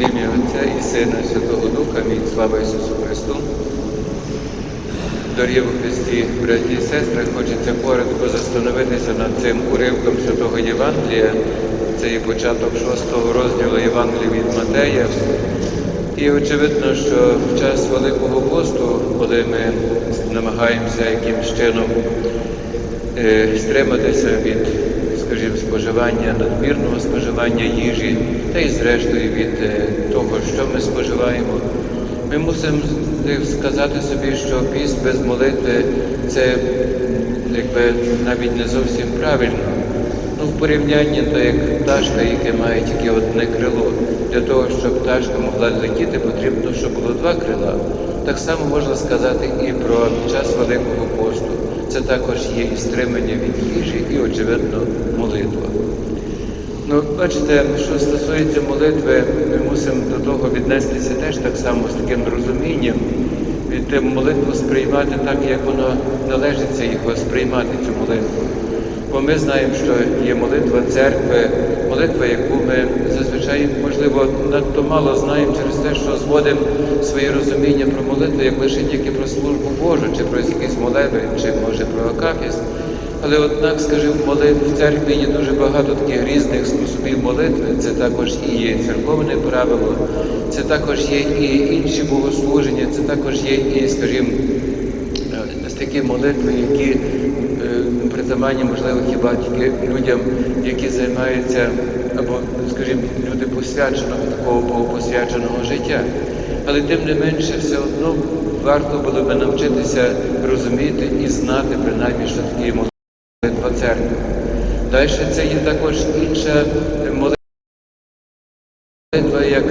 В ім'я Отця і Сина, і Святого Духа, амінь. Слава Ісусу Христу. Дорогі у Христі, браті і сестри, хочеться коротко застановитися над цим уривком Святого Євангелія. Це є початок шостого розділу Євангелія від Матея. І очевидно, що в час Великого посту, коли ми намагаємося якимось чином е, стриматися від, споживання, надмірного споживання їжі, та й зрештою від е, того, що ми споживаємо, ми мусимо сказати собі, що піст без молитви це якби навіть не зовсім правильно. Ну, в порівнянні, то як пташка, яке має тільки одне крило. Для того, щоб пташка могла летіти, потрібно, щоб було два крила. Так само можна сказати і про час Великого посту. Це також є і стримання від їжі, і, очевидно, молитва. Ну, бачите, що стосується молитви, ми мусимо до того віднестися теж так само з таким розумінням, від молитву сприймати так, як воно належиться його сприймати, цю молитву. Бо ми знаємо, що є молитва церкви, молитва, яку ми зазвичай, можливо, надто мало знаємо через те, що зводимо своє розуміння про молитву, як лише тільки про службу Божу, чи про якийсь молебень, чи може про акафіст. Але однак, скажімо, молитв в церкві є дуже багато таких різних способів молитви. Це також і є церковне правило, це також є і інші богослуження, це також є і, скажімо, е, такі молитви, які е, притаманні, можливо, хіба тільки людям, які займаються, або, скажімо, люди посвяченого, такого богопосвяченого життя. Але тим не менше, все одно варто було би навчитися розуміти і знати, принаймні, що такі молитва церкви. Далі це є також інша молитва, як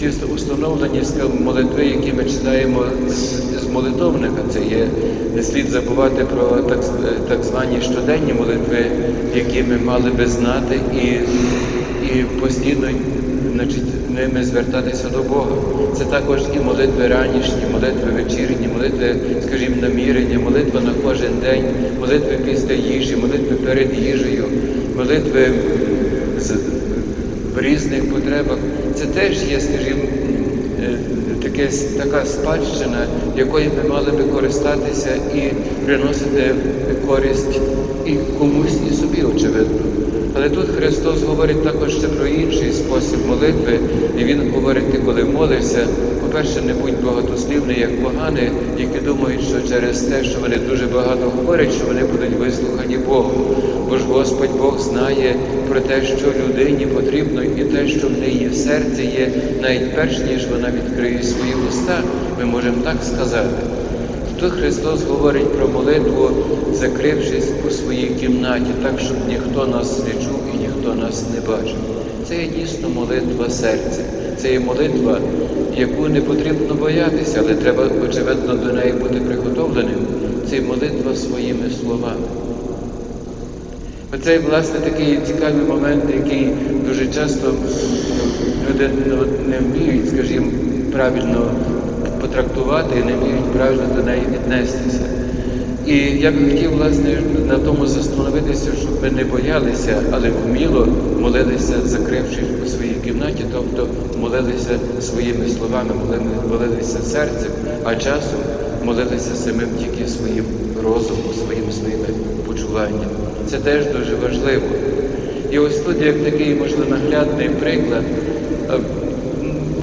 ті установлені молитви, які ми читаємо з, з молитовника. Це є не слід забувати про так, так звані щоденні молитви, які ми мали би знати і, і постійно значить, ними звертатися до Бога. Це також і молитви ранішні, молитви вечірні, молитви, скажімо, намірення, молитва на кожен день, молитви після їжі, молитви перед їжею, молитви з, в різних потребах. Це теж є, скажімо, е, таке, така спадщина, якою ми мали би користатися і приносити користь і комусь, і собі, очевидно. Але тут Христос говорить також ще про інший спосіб молитви, і Він говорить, ти коли молишся, по-перше, не будь багатослівний, як поганий, які думають, що через те, що вони дуже багато говорять, що вони будуть вислухані Богом. Бо ж Господь Бог знає про те, що людині потрібно, і те, що в неї в серці є, навіть перш ніж вона відкриє свої уста, ми можемо так сказати. Тут Христос говорить про молитву, закрившись у своїй кімнаті, так, щоб ніхто нас не чув і ніхто нас не бачив. Це є дійсно молитва серця. Це є молитва, яку не потрібно боятися, але треба, очевидно, до неї бути приготовленим. Це молитва своїми словами. Оцей, власне, такий цікавий момент, який дуже часто люди не вміють, скажімо, правильно потрактувати і не вміють правильно до неї віднестися. І я б хотів, власне, на тому застановитися, щоб ми не боялися, але вміло молилися, закрившись у своїй кімнаті, тобто молилися своїми словами, молилися серцем, а часом молилися самим тільки своїм розумом, своїм своїми почуваннями. Це теж дуже важливо. І ось тут як такий, можливо, наглядний приклад.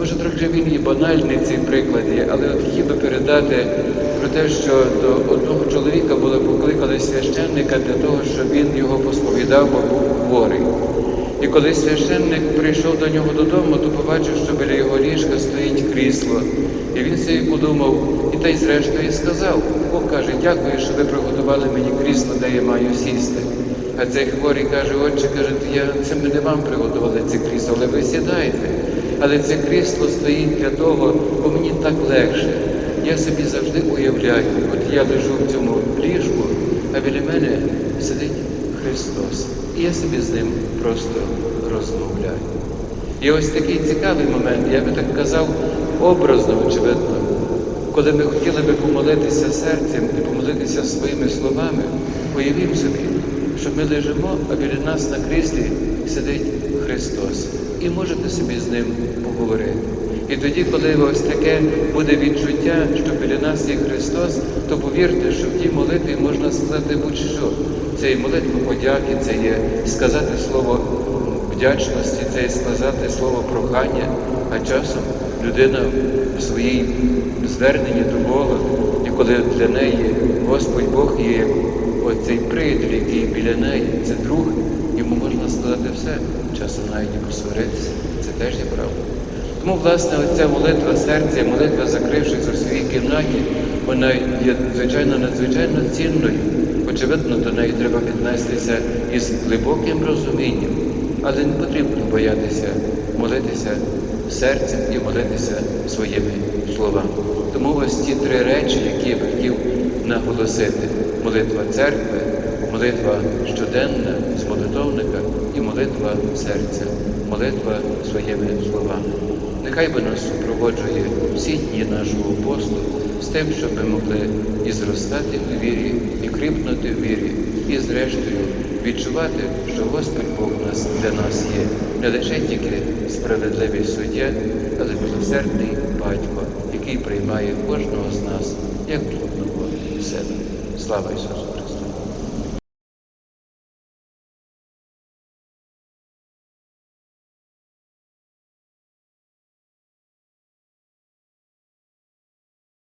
Може, трохи він і банальний цей приклад є, але от хотів би передати про те, що до одного чоловіка були покликали священника для того, щоб він його посповідав, бо був хворий. І коли священник прийшов до нього додому, то побачив, що біля його ліжка стоїть крісло. І він собі подумав, і та й зрештою сказав, Бог каже, дякую, що ви приготували мені крісло, де я маю сісти. А цей хворий каже, отче, каже, я це ми не вам приготували це крісло, але ви сідайте. Але це крісло стоїть для того, бо мені так легше. Я собі завжди уявляю, от я лежу в цьому ліжку, а біля мене сидить Христос. І я собі з ним просто розмовляю. І ось такий цікавий момент, я би так казав, образно, очевидно, коли ми хотіли би помолитися серцем і помолитися своїми словами, уявімо собі, ми лежимо, а біля нас на кріслі сидить Христос. І можете собі з ним поговорити. І тоді, коли ось таке буде відчуття, що біля нас є Христос, то повірте, що в тій молитві можна сказати будь-що. Це і молитва подяки, це є сказати слово вдячності, це є сказати слово прохання, а часом людина в своїй зверненні до Бога, і коли для неї Господь Бог є оцей приятель, який біля неї, це друг, йому можна сказати все, часом навіть і посваритися. Це теж є правда. Тому, власне, оця молитва серця, молитва, закрившись у своїй кімнаті, вона є, звичайно, надзвичайно цінною. Очевидно, до неї треба віднестися із глибоким розумінням, але не потрібно боятися молитися серцем і молитися своїми словами. Тому ось ті три речі, які я б хотів наголосити: молитва церкви, молитва щоденна з молитовника і молитва серця, молитва своїми словами. Нехай би нас супроводжує всі дні нашого посту з тим, щоб ми могли і зростати у вірі, і кріпнути в вірі, і зрештою відчувати, що Господь Бог нас для нас є не лише тільки справедливий суддя, але милосердний батько, який приймає кожного з нас як блудного себе. Слава Ісусу!